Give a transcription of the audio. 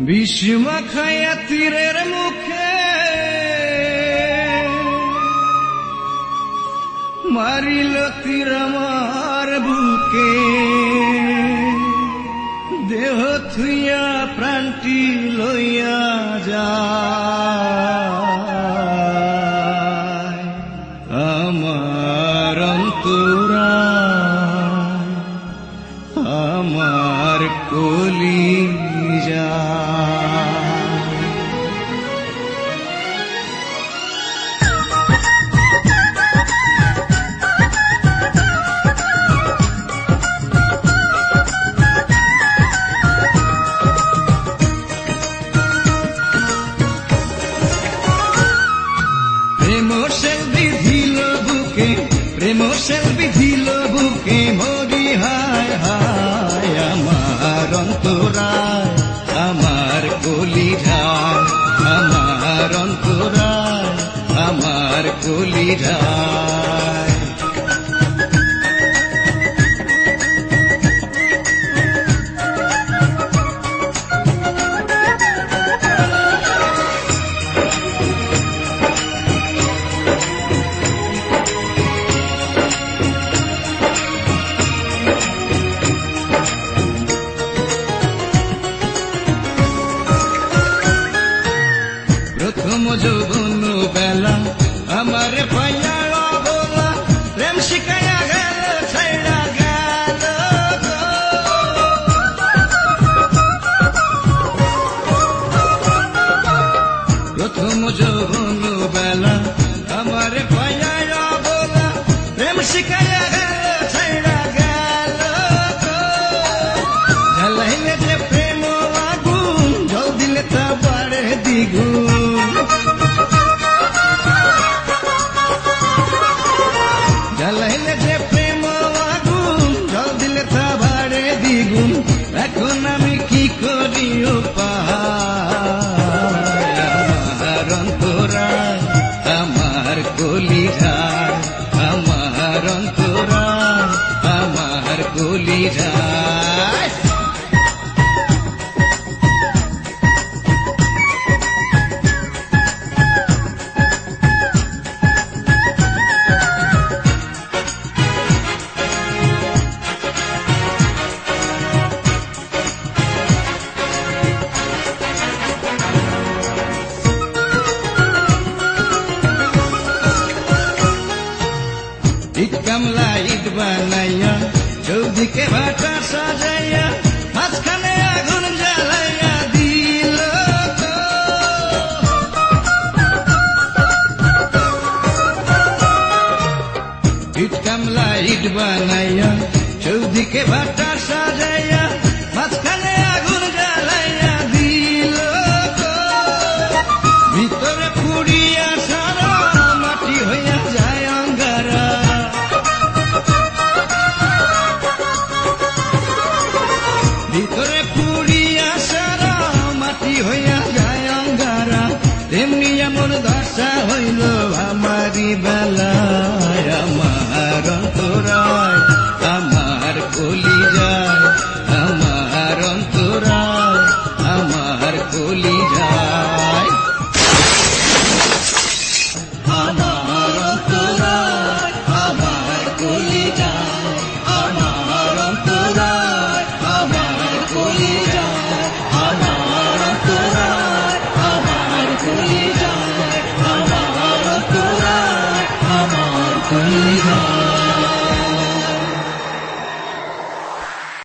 বিষ্মা খায়া তীরের মুখে মারিল তীর আমার বুকে। দেহ থুইয়া প্রাণটি লইয়া যায়। আমার অন্তরা প্রেম সেলবি ধিল বুকে মরি, হায় হায়, আমার অন্তরায়, আমার কলি আমার অন্তরায়, আমার কলি গামলা ইট বানাইয়া, চৌদিকে ভাটা সাজাইয়া, মাঝখানে আগুন জ্বালাইয়া দিল ইট গামলা ইট বানাইয়া, চৌদিকে ভাটা সাজাইয়া ভিতরে পুড়িয়া সারা মাটি হইয়া যায় অঙ্গারা। তেমনি এমন দশা হইল আমারি বেলা।